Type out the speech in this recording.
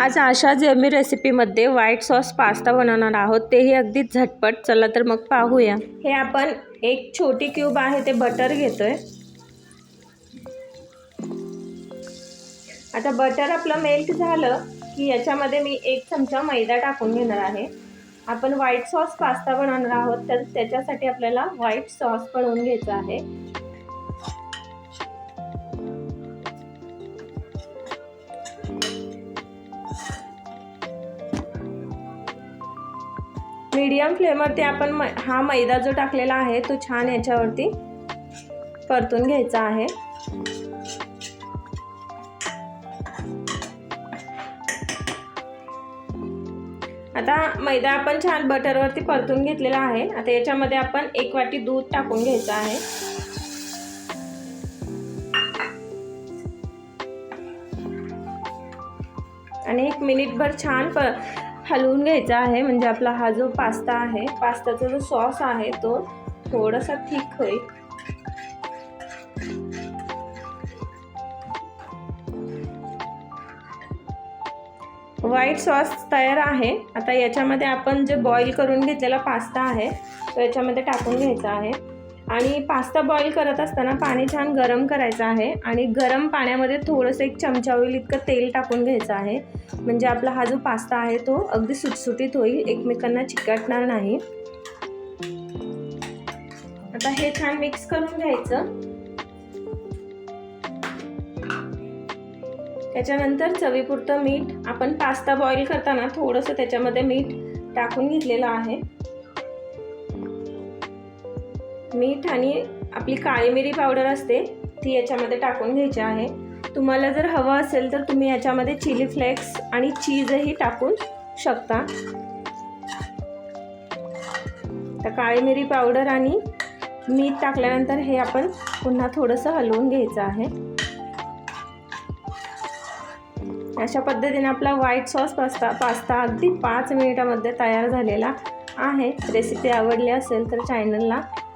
आज आशा यमी रेसिपीमध्ये white sauce pasta बनवणार आहोत तेही अगदी झटपट. चला तर मग पाहूया. हे आपण एक छोटी क्यूब आहे ते बटर घेतोय. आता बटर आपलं मेल्ट झालं की याच्यामध्ये मी एक चमचा मैदा टाकून घेणार आहे. आपण व्हाईट सॉस पास्ता बनवणार आहोत तर त्याच्यासाठी आपल्याला व्हाईट सॉस बनवून घ्यायचा आहे. मीडियम फ्लेमवरती आपण म हा मैदा जो टाकलेला आहे तो छान याच्यावरती परतून घ्यायचा आहे. आता मैदा आपण छान बटरवरती परतून घेतलेला आहे. आता याच्यामध्ये आपण एक वाटी दूध टाकून घ्यायचं आहे. आणि एक मिनिटभर छान प हलवून घ्यायचा आहे. म्हणजे आपला हा जो पास्ता आहे पास्ताचा जो सॉस आहे तो थोडासा थिक होईल. व्हाईट सॉस तयार आहे. आता याच्यामध्ये आपण जे बॉईल करून घेतलेला पास्ता आहे तो याच्यामध्ये टाकून घ्यायचा आहे. आणि पास्ता बॉईल करत असताना पाणी छान गरम करायचं आहे. आणि गरम पाण्यामध्ये थोडंसं एक चमचा होईल इतकं तेल टाकून घ्यायचं आहे. म्हणजे आपला हा जो पास्ता आहे तो अगदी सुटसुटीत होईल. एकमेकांना चिकटणार नाही. आता हे छान मिक्स करून घ्यायचं. त्याच्यानंतर चवीपुरतं मीठ आपण पास्ता बॉईल करताना थोडंसं त्याच्यामध्ये मीठ टाकून घेतलेलं आहे. मीठ आणि आपली काळी मिरी पावडर असते ती याच्यामध्ये टाकून घ्यायची आहे. तुम्हाला जर हवं असेल तर तुम्ही याच्यामध्ये चिली फ्लेक्स आणि चीजही टाकून शकता. तर काळी मिरी पावडर आणि मीठ टाकल्यानंतर हे आपण पुन्हा थोडंसं हलवून घ्यायचं आहे. अशा पद्धतीने आपला व्हाईट सॉस पास्ता पास्ता अगदी पाच मिनिटामध्ये तयार झालेला आहे. रेसिपी आवडली असेल तर चॅनलला